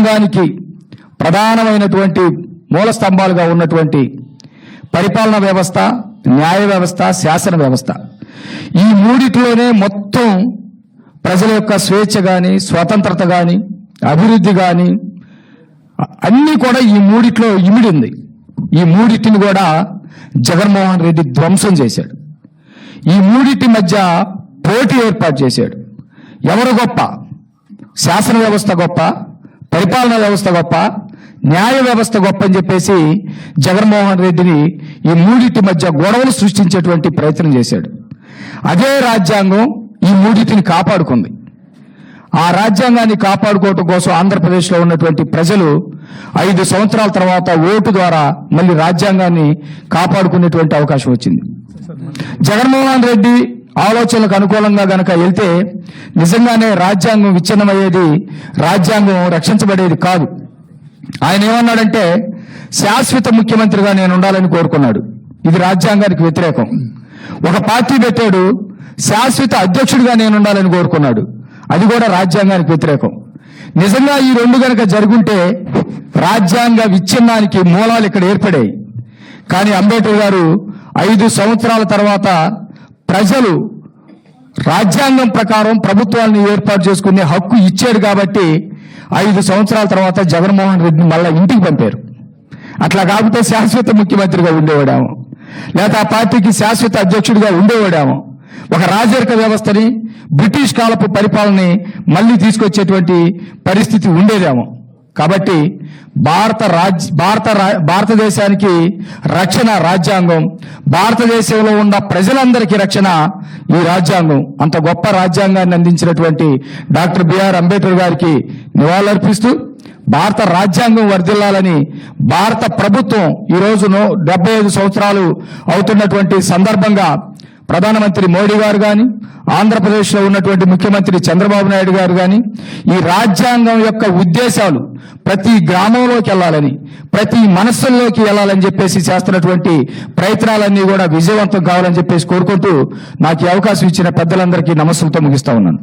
రాజ్యాంగానికి ప్రధానమైనటువంటి మూల స్తంభాలుగా ఉన్నటువంటి పరిపాలన వ్యవస్థ న్యాయ వ్యవస్థ శాసన వ్యవస్థ. ఈ మూడిటిలోనే మొత్తం ప్రజల యొక్క స్వేచ్ఛ కానీ స్వతంత్రత కానీ అభివృద్ధి కానీ అన్నీ కూడా ఈ మూడిట్లో ఇమిడి ఉంది ఈ మూడిటిని కూడా జగన్మోహన్ రెడ్డి ధ్వంసం చేశాడు. ఈ మూడిటి మధ్య పోటీ ఏర్పాటు చేశాడు. ఎవరు గొప్ప? శాసన వ్యవస్థ గొప్ప పరిపాలన వ్యవస్థ గొప్ప న్యాయ వ్యవస్థ గొప్ప అని చెప్పేసి జగన్మోహన్ రెడ్డిని ఈ మూడింటి మధ్య గొడవలు సృష్టించేటువంటి ప్రయత్నం చేశాడు. అదే రాజ్యాంగం ఈ మూడింటిని కాపాడుకుంది. ఆ రాజ్యాంగాన్ని కాపాడుకోవటం కోసం ఆంధ్రప్రదేశ్లో ఉన్నటువంటి ప్రజలు ఐదు సంవత్సరాల తర్వాత ఓటు ద్వారా మళ్ళీ రాజ్యాంగాన్ని కాపాడుకునేటువంటి అవకాశం వచ్చింది. జగన్మోహన్ రెడ్డి ఆలోచనలకు అనుకూలంగా గనక వెళ్తే నిజంగానే రాజ్యాంగం విచ్ఛిన్నమయ్యేది రాజ్యాంగం రక్షించబడేది కాదు. ఆయన ఏమన్నాడంటే శాశ్వత ముఖ్యమంత్రిగా నేను ఉండాలని కోరుకున్నాడు. ఇది రాజ్యాంగానికి వ్యతిరేకం. ఒక పార్టీ పెట్టాడు శాశ్వత అధ్యక్షుడిగా నేను ఉండాలని కోరుకున్నాడు. అది కూడా రాజ్యాంగానికి వ్యతిరేకం. నిజంగా ఈ రెండు గనక జరుగుంటే రాజ్యాంగ విచ్ఛిన్నానికి మూలాలు ఇక్కడ ఏర్పడాయి. కానీ అంబేద్కర్ గారు ఐదు సంవత్సరాల తర్వాత ప్రజలు రాజ్యాంగం ప్రకారం ప్రభుత్వాన్ని ఏర్పాటు చేసుకునే హక్కు ఇచ్చారు కాబట్టి ఐదు సంవత్సరాల తర్వాత జగన్మోహన్ రెడ్డిని మళ్ళా ఇంటికి పంపారు. అట్లా కాకపోతే శాశ్వత ముఖ్యమంత్రిగా ఉండేవాడాము. లేదా ఆ పార్టీకి శాశ్వత అధ్యక్షుడిగా ఉండేవాడాము. ఒక రాజరిక వ్యవస్థని బ్రిటిష్ కాలపు పరిపాలనని మళ్ళీ తీసుకొచ్చేటువంటి పరిస్థితి ఉండేదేమో. కాబట్టి భారత రాజ్ భారత రా- భారతదేశానికి రక్షణ రాజ్యాంగం భారతదేశంలో ఉన్న ప్రజలందరికీ రక్షణ ఈ రాజ్యాంగం. అంత గొప్ప రాజ్యాంగాన్ని అందించినటువంటి డాక్టర్ బిఆర్ అంబేద్కర్ గారికి నివాళులర్పిస్తూ భారత రాజ్యాంగం వర్ధిల్లాలని భారత ప్రభుత్వం ఈ డెబ్బై ఐదు సంవత్సరాలు అవుతున్నటువంటి సందర్భంగా ప్రధానమంత్రి మోడీ గారు కానీ ఆంధ్రప్రదేశ్లో ఉన్నటువంటి ముఖ్యమంత్రి చంద్రబాబు నాయుడు గారు కానీ ఈ రాజ్యాంగం యొక్క ఉద్దేశాలు ప్రతి గ్రామంలోకి వెళ్ళాలని ప్రతి మనస్సుల్లోకి వెళ్ళాలని చెప్పేసి చేస్తున్నటువంటి ప్రయత్నాలన్నీ కూడా విజయవంతం కావాలని చెప్పేసి కోరుకుంటూ నాకు అవకాశం ఇచ్చిన పెద్దలందరికీ నమస్సులతో ముగిస్తా ఉన్నాను.